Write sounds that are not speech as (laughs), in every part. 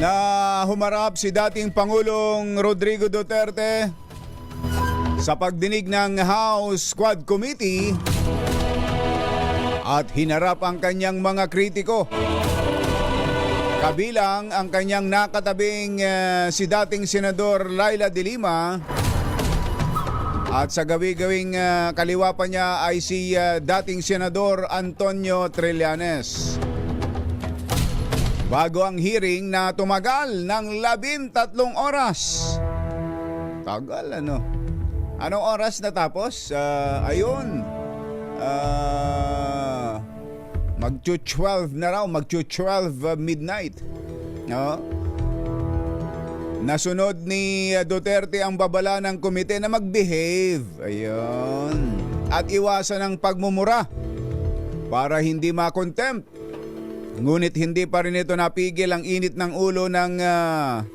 na humarap si dating Pangulong Rodrigo Duterte sa pagdinig ng House Squad Committee at hinarap ang kanyang mga kritiko. Kabilang ang kanyang nakatabing eh, si dating Senador Laila de Lima at sa gabi-gawing eh, kaliwa pa niya ay si eh, dating Senador Antonio Trillanes. Bago ang hearing na tumagal ng labintatlong oras. Tagal ano? Anong oras natapos? Ah, ayun. Ah, magchu-12 na raw, magchu-12 uh, midnight. No? Nasunod ni uh, Duterte ang babala ng komite na mag-behave. Ayun. At iwasan ang pagmumura para hindi makontempt. Ngunit hindi pa rin ito napigil ang init ng ulo ng ah,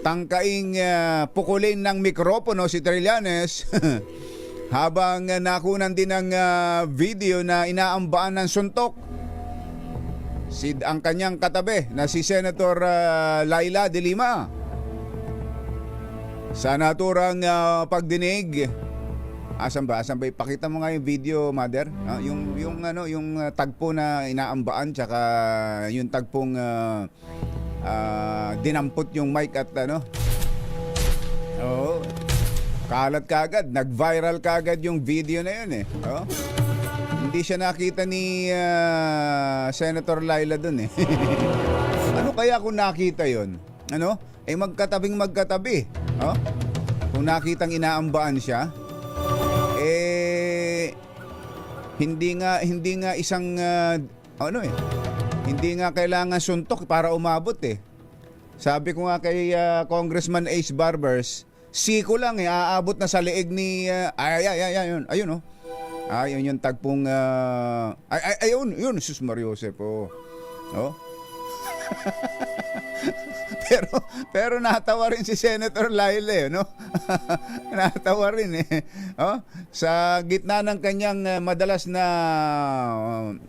tangkaing ah, pukulin ng mikropono si Trillanes (laughs) habang ah, nakunan din ng ah, video na inaambaan ng suntok si ang kanyang katabi na si Senator ah, Laila de Lima. Sa naturang ah, pagdinig, asan ba? Asan ba? Ipakita mo nga yung video, mother. Ah, yung yung ano, yung ah, tagpo na inaambaan tsaka yung tagpong ah, ah, dinampot yung mic at ano. Oo. Kalat kagad, nag-viral kagad yung video na yun eh. Oh. Hindi siya nakita ni ah, Senator Laila dun eh. (laughs) ano kaya kung nakita yon? Ano? Eh magkatabing magkatabi. Oh? Kung nakitang inaambaan siya, hindi nga hindi nga isang ah, ano eh hindi nga kailangan suntok para umabot eh. Sabi ko nga kay ah, Congressman Ace Barbers, siko lang eh aabot na sa leeg ni ah, ay ay ay ayun ayun oh. Ayun yung tagpong ah, ay, ay ayun yun sus Mario Joseph oh. Oh. Pero pero natawa rin si Senator Laila eh, no? natawa rin eh. Oh, sa gitna ng kanyang uh, madalas na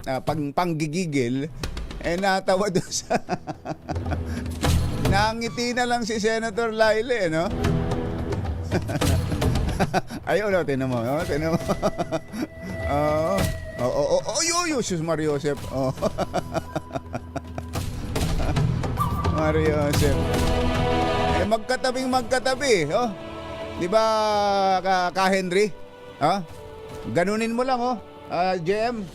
uh, pang panggigigil eh natawa doon sa Nangiti na lang si Senator Laila eh, no? Ayun, no, tinan mo, no? Tinan mo. Oo. Oo, oo, oo, oh, yo, yo, sus Mario Joseph. Oh. Mario Joseph. Eh, magkatabing magkatabi, oh. Di ba, ka, ka Henry? Ha? Ganunin mo lang, oh. Ah, JM,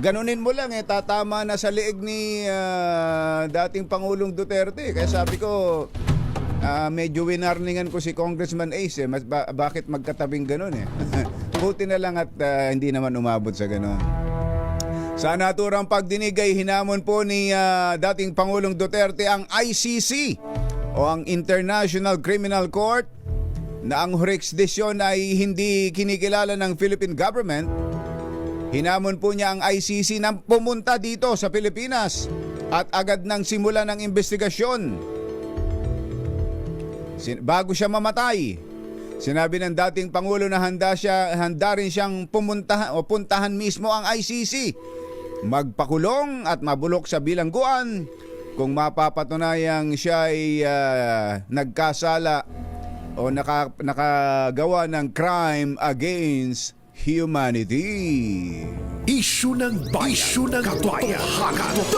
ganunin mo lang, eh. Tatama na sa liig ni ah, dating Pangulong Duterte. Kaya sabi ko, ah, medyo winarningan ko si Congressman Ace, eh. Mas, ba- bakit magkatabing ganun, eh. (laughs) Buti na lang at ah, hindi naman umabot sa ganun. Sa naturang pagdinig ay hinamon po ni ah, dating Pangulong Duterte ang ICC o ang International Criminal Court na ang jurisdiksyon ay hindi kinikilala ng Philippine government. Hinamon po niya ang ICC na pumunta dito sa Pilipinas at agad nang simula ng investigasyon. Bago siya mamatay, sinabi ng dating Pangulo na handa, siya, handa rin siyang pumunta, o puntahan mismo ang ICC magpakulong at mabulok sa bilangguan kung mapapatunayang siya ay ah, nagkasala o naka, nakagawa ng crime against humanity. Isyu ng bayan. Isyu ng katotohanan.